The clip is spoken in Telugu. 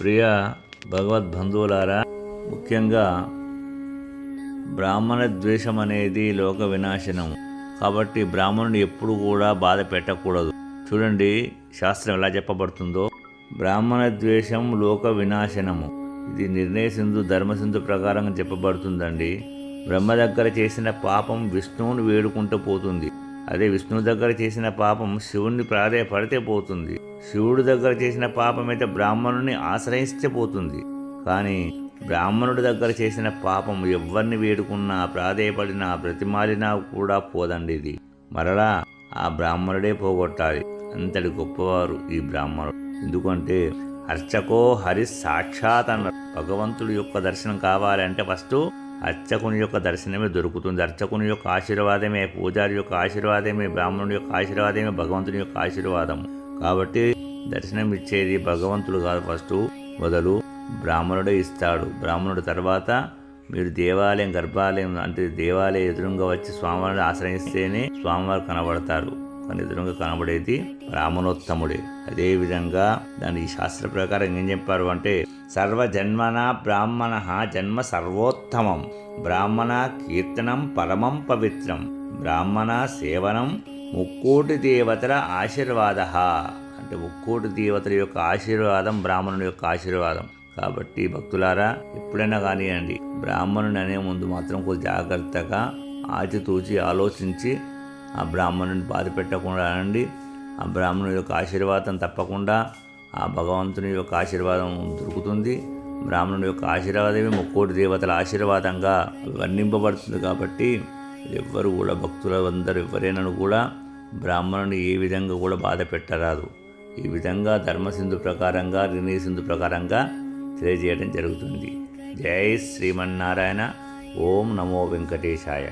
ప్రియ భగవద్బంధువులారా ముఖ్యంగా బ్రాహ్మణ ద్వేషం అనేది లోక వినాశనం. కాబట్టి బ్రాహ్మణుడు ఎప్పుడు కూడా బాధ పెట్టకూడదు. చూడండి శాస్త్రం ఎలా చెప్పబడుతుందో బ్రాహ్మణ ద్వేషం లోక వినాశనము. ఇది నిర్ణయ సింధు ధర్మసింధు ప్రకారం చెప్పబడుతుందండి. బ్రహ్మ దగ్గర చేసిన పాపం విష్ణువుని వేడుకుంటూ పోతుంది. అదే విష్ణువు దగ్గర చేసిన పాపం శివుణ్ణి ప్రాధేయపడితే పోతుంది. శివుడి దగ్గర చేసిన పాపం అయితే బ్రాహ్మణుని ఆశ్రయిస్తే పోతుంది. కానీ బ్రాహ్మణుడి దగ్గర చేసిన పాపం ఎవరిని వేడుకున్నా ప్రాధేయపడినా ప్రతిమాలినా కూడా పోదండి ఇది. మరలా ఆ బ్రాహ్మణుడే పోగొట్టాలి. అంతటి గొప్పవారు ఈ బ్రాహ్మణుడు. ఎందుకంటే అర్చకో హరి సాక్షాత్ అన్నారు. భగవంతుడి యొక్క దర్శనం కావాలంటే ఫస్ట్ అర్చకుని యొక్క దర్శనమే దొరుకుతుంది. అర్చకుని యొక్క ఆశీర్వాదమే పూజారి యొక్క ఆశీర్వాదమే బ్రాహ్మణుడి యొక్క ఆశీర్వాదమే భగవంతుని యొక్క ఆశీర్వాదం కాబట్టి దర్శనం ఇచ్చేది భగవంతుడు కాదు ఫస్ట్. మొదలు బ్రాహ్మణుడే ఇస్తాడు. బ్రాహ్మణుడు తర్వాత మీరు దేవాలయం గర్భాలయం అంటే దేవాలయం ఎదురుగా వచ్చి స్వామివారిని ఆశ్రయిస్తేనే స్వామివారు కనబడతారు. మన ఎదురుగా కనబడేది బ్రాహ్మణోత్తముడే అదేవిధంగా దాని శాస్త్ర ప్రకారం ఏం చెప్పారు అంటే సర్వజన్మన బ్రాహ్మణ జన్మ సర్వోత్తమం. బ్రాహ్మణ కీర్తనం పరమం పవిత్రం. బ్రాహ్మణ సేవనం ముక్కోటి దేవతల ఆశీర్వాద. అంటే ముక్కోటి దేవతల యొక్క ఆశీర్వాదం బ్రాహ్మణుని యొక్క ఆశీర్వాదం. కాబట్టి భక్తులారా ఎప్పుడైనా కానివ్వండి బ్రాహ్మణుని అనే ముందు మాత్రం కొంచెం జాగ్రత్తగా ఆచితూచి ఆలోచించి ఆ బ్రాహ్మణుని బాధ పెట్టకుండా అనండి ఆ బ్రాహ్మణుని యొక్క ఆశీర్వాదం తప్పకుండా ఆ భగవంతుని యొక్క ఆశీర్వాదం దొరుకుతుంది. బ్రాహ్మణుడి యొక్క ఆశీర్వాదమే ముక్కోటి దేవతల ఆశీర్వాదంగా వర్ణింపబడుతుంది కాబట్టి ఎవ్వరు కూడా భక్తుల అందరూ ఎవరైనా కూడా బ్రాహ్మణుని ఏ విధంగా కూడా బాధ పెట్టరాదు. ఈ విధంగా ధర్మసింధు ప్రకారంగా రినీ సింధు ప్రకారంగా తెలియజేయడం జరుగుతుంది. జై శ్రీమన్నారాయణ. ఓం నమో వెంకటేశాయ.